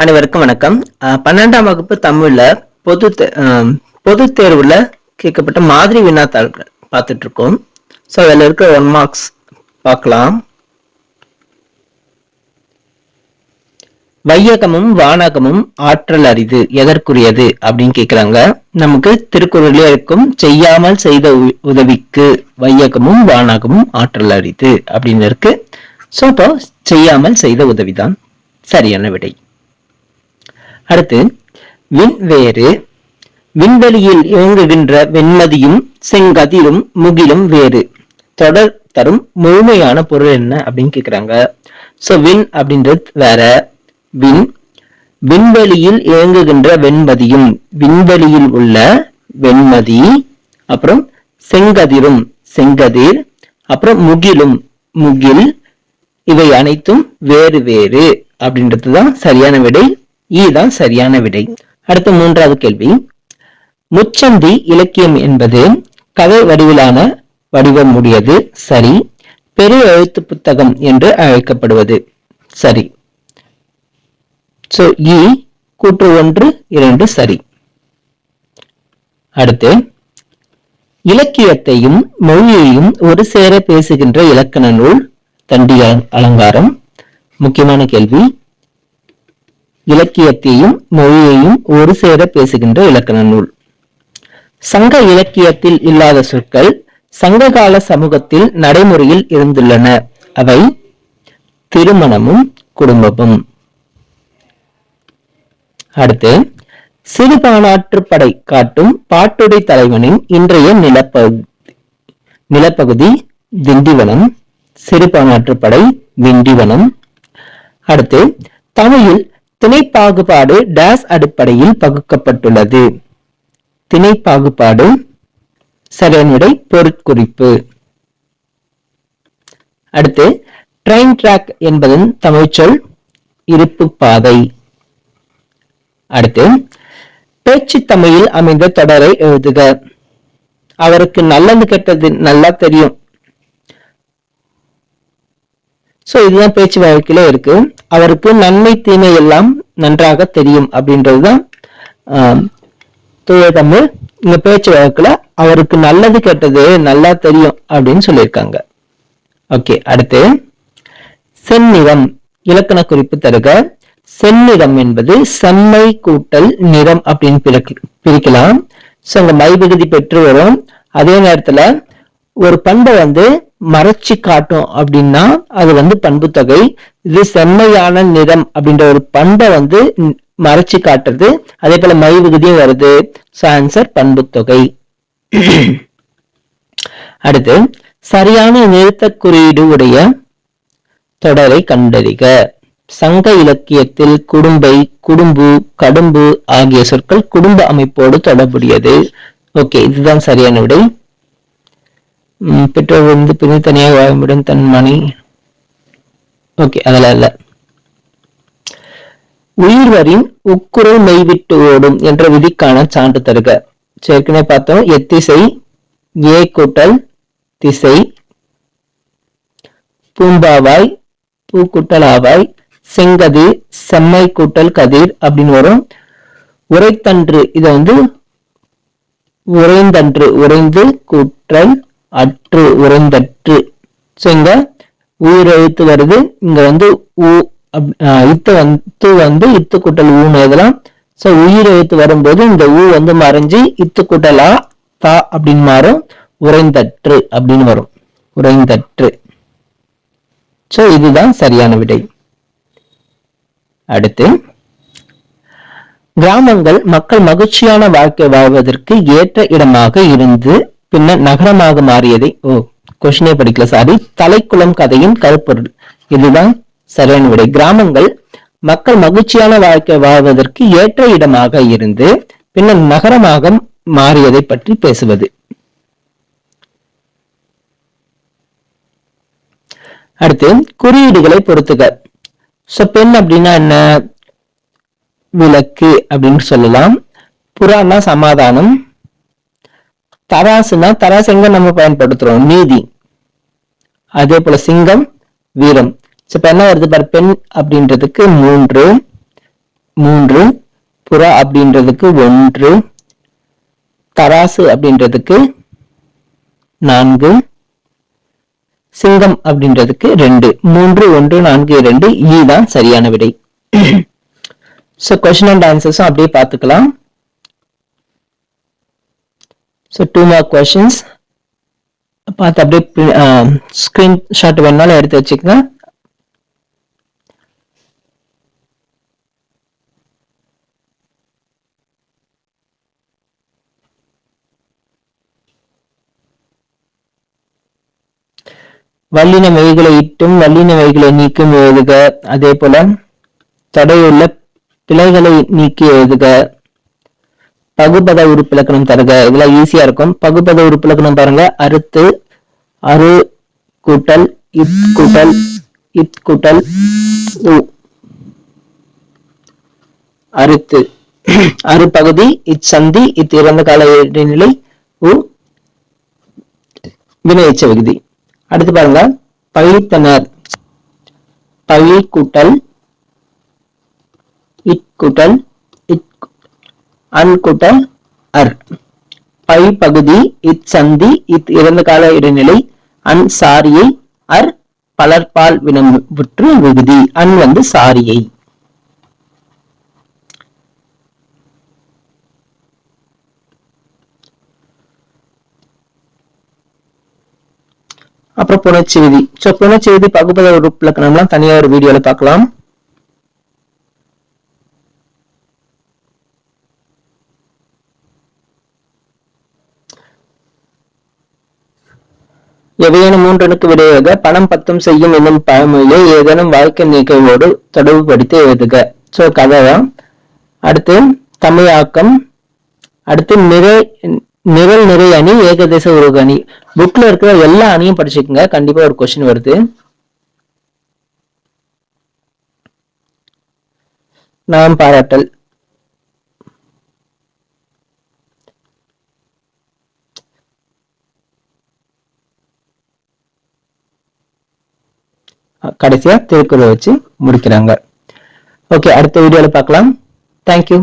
அனைவருக்கும் வணக்கம். பன்னெண்டாம் வகுப்பு தமிழ்ல பொது தே- பொது தேர்வுல கேட்கப்பட்ட மாதிரி வினாத்தாள்கள் பார்த்துட்டு இருக்கோம் ஸோ அதில் இருக்கிற ஒன் மார்க்ஸ் பார்க்கலாம். வையகமும் வானகமும் ஆற்றல் அரிது எதற்குரியது அப்படின்னு கேட்குறாங்க நமக்கு திருக்குறளே இருக்கும் செய்யாமல் செய்த உ- உதவிக்கு வையகமும் வானகமும் ஆற்றல் அரிது அப்படின்னு இருக்கு. ஸோ இப்போ செய்யாமல் செய்த உதவிதான் சரியான விடை. அடுத்து விண்வேறு. விண்வெளியில் இயங்குகின்ற வெண்மதியும் செங்கதிரும் முகிலும் வேறு. தொடர் தரும் முழுமையான பொருள் என்ன அப்படின்னு கேக்குறாங்க. சோ விண் அப்படின்றது வேற. விண். விண்வெளியில் இயங்குகின்ற வெண்மதியும் விண்வெளியில் உள்ள வெண்மதி அப்புறம் செங்கதிரும் செங்கதிர் அப்புறம் முகிலும் முகில். இவை அனைத்தும் வேறு வேறு அப்படின்றது தான் சரியான விடை. ஈ தான் சரியான விடை. அடுத்த மூன்றாவது கேள்வி. முச்சந்தி இலக்கியம் என்பது கதை வடிவிலான வடிவம் உடையது சரி. பெரிய எழுத்து புத்தகம் என்று அழைக்கப்படுவது சரி. சோ இ கூற்று ஒன்று இரண்டு சரி. அடுத்து இலக்கியத்தையும் மொழியையும் ஒரு சேர பேசுகின்ற இலக்கண நூல் தண்டி அல- அலங்காரம். முக்கியமான கேள்வி இலக்கியத்தையும் மொழியையும் ஒரு சேர பேசுகின்ற இலக்கண நூல். சங்க இலக்கியத்தில் இல்லாத சொற்கள் சங்ககால சமூகத்தில் நடைமுறையில் இருந்துள்ளன. அவை திருமணமும் குடும்பமும். அடுத்து சிறுபானாற்று படை காட்டும் பாட்டுடை தலைவனின் இன்றைய நிலப்பகுதி நிலப்பகுதி திண்டிவனம் சிறுபானாற்று படை திண்டிவனம் அடுத்து தமிழில் திணைப்பாகுபாடு டேஸ் அடிப்படையில் பகுக்கப்பட்டுள்ளது. திணைப்பாகுபாடு சரியான விடை பொருட்குறிப்பு. அடுத்து ட்ரெயின் டிராக் என்பதன் தமிழ்ச்சொல் இருப்பு பாதை. அடுத்து பேச்சு தமிழில் அமைந்த தொடரை எழுதுக. அவருக்கு நல்லது கெட்டது நல்லா தெரியும். சோ இதுதான் பேச்சு வழக்கில இருக்கு. அவருக்கு நன்மை தீமை எல்லாம் நன்றாக தெரியும் அப்படின்றதுதான் ஆம், தூய தமிழ் இங்க பேச்சு வழக்குல அவருக்கு நல்லது கெட்டது நல்லா தெரியும் அப்படின்னு சொல்லியிருக்காங்க. ஓகே அடுத்து செந்நிறம் இலக்கண குறிப்பு தருக. செந்நிறம் என்பது செம்மை கூட்டல் நிறம் அப்படின்னு பிரிக்க- பிரிக்கலாம். சோ அங்க மைவிகுதி பெற்று வரும். அதே நேரத்துல ஒரு பண்பை வந்து மறைச்சு காட்டும் அப்படின்னா அது வந்து பண்பு தொகை இது செம்மையான நிறம் அப்படின்ற ஒரு பண்பை வந்து மறைச்சு காட்டுறது. அதே போல மை விகுதியும் வருது. சோ ஆன்சர் பண்பு தொகை அடுத்து சரியான நிறுத்த குறியீடு உடைய தொடரை கண்டறிக. சங்க இலக்கியத்தில் குடும்பை குடும்பு கடும்பு ஆகிய சொற்கள் குடும்ப அமைப்போடு தொடர்புடையது. ஓகே இதுதான் சரியான விடை. பெற்றோர் வந்து பிரிந்து தனியாக வாழும்படும் தன் மணி ஓகே அதில் இல்ல. உயிர்வரின் உக்குரல் மெய்விட்டு ஓடும் என்ற விதிக்கான சான்று தருக. ஏற்கனவே பார்த்தோம் எத்திசை ஏ கூட்டல் திசை பூம்பாவாய் பூக்குட்டலாவாய் செங்கது செம்மை கூட்டல் கதிர் அப்படின்னு வரும். உரைத்தன்று இதை வந்து உறைந்தன்று உறைந்து கூற்றல் அற்று உறைந்தற்று. சோ இங்க உயிரெழுத்து வருது. இங்க வந்து ஊ இத்து வந்து வந்து இத்து கூட்டல் ஊன்னு எழுதலாம். ஸோ உயிர் எழுத்து வரும்போது இந்த ஊ வந்து மறைஞ்சு இத்து கூட்டலா தா அப்படின்னு மாறும். உறைந்தற்று அப்படின்னு வரும். உறைந்தற்று. சோ இதுதான் சரியான விடை. அடுத்து கிராமங்கள் மக்கள் மகிழ்ச்சியான வாழ்க்கை வாழ்வதற்கு ஏற்ற இடமாக இருந்து பின்னர் நகரமாக மாறியதை ஓ கொஸ்டினே படிக்கல சாரி தலைக்குளம் கதையின் கருப்பொருள். இதுதான் சரியான விடை. கிராமங்கள் மக்கள் மகிழ்ச்சியான வாழ்க்கை வாழ்வதற்கு ஏற்ற இடமாக இருந்து பின்னர் நகரமாக மாறியதை பற்றி பேசுவது. அடுத்து குறியீடுகளை பொறுத்துக. சோ பெண் அப்படின்னா என்ன? விளக்கு அப்படின்னு சொல்லலாம். புறான்னா சமாதானம் தராசுனா தராசு எங்க நம்ம பயன்படுத்துறோம்? நீதி. அதே போல சிங்கம் வீரம். இப்ப என்ன வருது பாரு பெண் அப்படின்றதுக்கு மூன்று மூன்று புறா அப்படின்றதுக்கு ஒன்று தராசு அப்படின்றதுக்கு நான்கு சிங்கம் அப்படின்றதுக்கு ரெண்டு. மூன்று ஒன்று நான்கு இரண்டு ஈ தான் சரியான விடை. ஸோ கொஸ்டின் அண்ட் ஆன்சர்ஸும் அப்படியே பார்த்துக்கலாம். ஸோ டூ மார்க் கொஷின்ஸ் பார்த்து அப்படியே ஸ்க்ரீன் ஷாட் வேணாலும் எடுத்து வச்சுக்கோங்க. வல்லின மெய்களை இட்டும் வல்லின மெய்களை நீக்கும் எழுதுக. அதே போல தடையுள்ள பிழைகளை நீக்கி எழுதுக. பகுபத உறுப்பிலக்கணம் தருக. இதெல்லாம் ஈஸியா இருக்கும். பகுபத உறுப்பிலக்கணம் பாருங்க. அறுத்து அரு கூட்டல் இத் கூட்டல் இத் கூட்டல் உ. அறுத்து. அறு பகுதி இச்சந்தி இத் இறந்த கால இடைநிலை உ. வினையச்ச விகுதி. அடுத்து பாருங்க. பழித்தனர் பழி கூட்டல் இக்கூட்டல் அன் கூட்டல் அர். பை பகுதி இச்சந்தி இத் இறந்த கால இடைநிலை அன் சாரியை அர் பலர்பால் வினம்புற்று விகுதி அன் வந்து சாரியை. அப்புறம் புணர்ச்சி விதி ஸோ புணர்ச்சி விதி பகுப்பத உறுப்பிலக்கணம்லாம் தனியாக ஒரு வீடியோல பார்க்கலாம். எவையேனும் மூன்றனுக்கு விடையாக பணம் பத்தம் செய்யும் என்னும் பழமொழியை ஏதேனும் வாழ்க்கை நிகழ்வோடு தொடர்புபடுத்தி எழுதுக. ஸோ கதை தான் அடுத்து தமிழாக்கம். அடுத்து நிறை நிரல் நிறை அணி ஏகதேச உருவ அணி. புக்ல இருக்கிற எல்லா அணியும் படிச்சுக்கோங்க. கண்டிப்பா ஒரு கொஸ்டின் வருது. நாம் பாராட்டல். கடைசியா திருக்குறளை வச்சு முடிக்கிறாங்க. ஓகே அடுத்த வீடியோவில் பார்க்கலாம். தேங்க்யூ